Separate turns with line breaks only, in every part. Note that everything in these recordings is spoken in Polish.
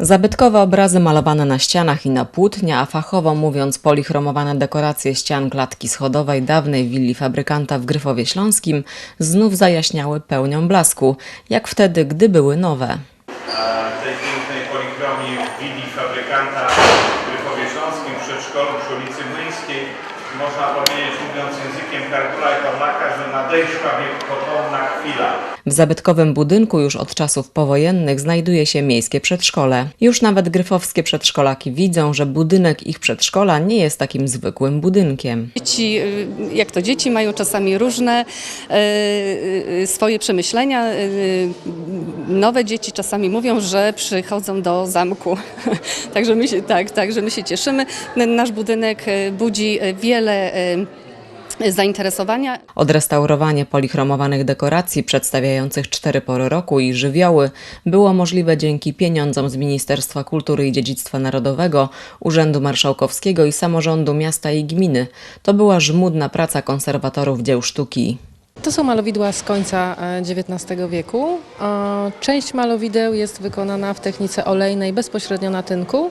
Zabytkowe obrazy malowane na ścianach i na płótnie, a fachowo mówiąc polichromowane dekoracje ścian klatki schodowej dawnej willi fabrykanta w Gryfowie Śląskim znów zajaśniały pełnią blasku, jak wtedy, gdy były nowe.
a tej pięknej polichromii w willi fabrykanta w Gryfowie Śląskim, w przedszkolu przy ulicy Młyńskiej. Można powiedzieć, mówiąc językiem Kartula i Pawlaka, że nadejszła wiekopomna chwila.
W zabytkowym budynku już od czasów powojennych znajduje się miejskie przedszkole. Już nawet gryfowskie przedszkolaki widzą, że budynek ich przedszkola nie jest takim zwykłym budynkiem.
Dzieci, y, jak to dzieci, mają czasami różne e, e, swoje przemyślenia. Nowe dzieci czasami mówią, że przychodzą do zamku. także, my się, tak, także my się cieszymy. Nasz budynek budzi wiele zainteresowania.
Odrestaurowanie polichromowanych dekoracji przedstawiających cztery pory roku i żywioły było możliwe dzięki pieniądzom z Ministerstwa Kultury i Dziedzictwa Narodowego, Urzędu Marszałkowskiego i Samorządu Miasta i Gminy. To była żmudna praca konserwatorów dzieł sztuki.
To są malowidła z końca e, XIX wieku. E, Część malowideł jest wykonana w technice olejnej bezpośrednio na tynku,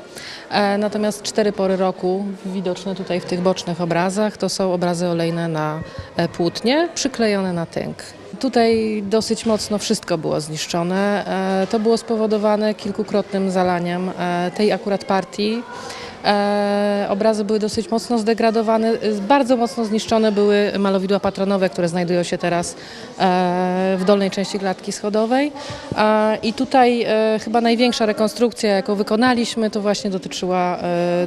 e, natomiast cztery pory roku, widoczne tutaj w tych bocznych obrazach, to są obrazy olejne na e, płótnie, przyklejone na tynk. Tutaj dosyć mocno wszystko było zniszczone. E, To było spowodowane kilkukrotnym zalaniem e, tej akurat partii. E, obrazy były dosyć mocno zdegradowane, e, bardzo mocno zniszczone były malowidła patronowe, które znajdują się teraz e, w dolnej części klatki schodowej. I tutaj chyba największa rekonstrukcja, jaką wykonaliśmy, to właśnie dotyczyła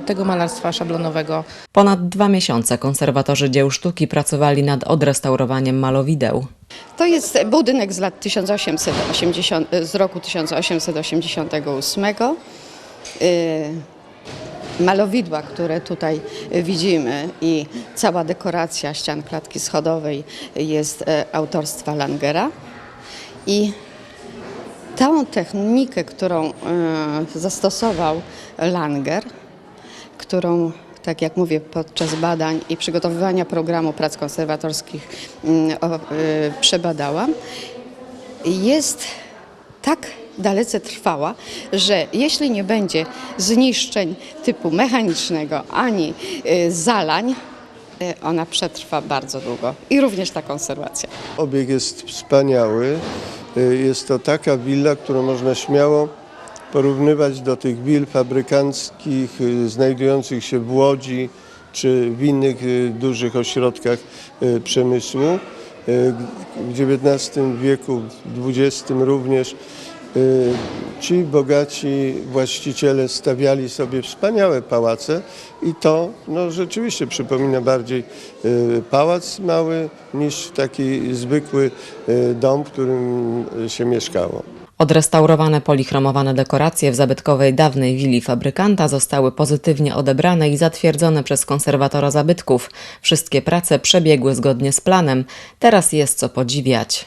tego malarstwa szablonowego.
Ponad dwa miesiące konserwatorzy dzieł sztuki pracowali nad odrestaurowaniem malowideł.
To jest budynek z lat 1880, z roku 1888. Malowidła, które tutaj widzimy i cała dekoracja ścian klatki schodowej jest e, autorstwa Langera. I tą technikę, którą e, zastosował Langer, którą, tak jak mówię, podczas badań i przygotowywania programu prac konserwatorskich mm, przebadałam, jest tak dalece trwała, że jeśli nie będzie zniszczeń typu mechanicznego ani y, zalań, y, ona przetrwa bardzo długo i również ta konserwacja.
Obieg jest wspaniały. Y, Jest to taka willa, którą można śmiało porównywać do tych will fabrykanckich znajdujących się w Łodzi czy w innych dużych ośrodkach przemysłu. W XIX wieku, w XX również ci bogaci właściciele stawiali sobie wspaniałe pałace i to no, rzeczywiście przypomina bardziej y, pałac mały niż taki zwykły y, dom, w którym y, się mieszkało.
Odrestaurowane polichromowane dekoracje w zabytkowej dawnej willi fabrykanta zostały pozytywnie odebrane i zatwierdzone przez konserwatora zabytków. Wszystkie prace przebiegły zgodnie z planem. Teraz jest co podziwiać.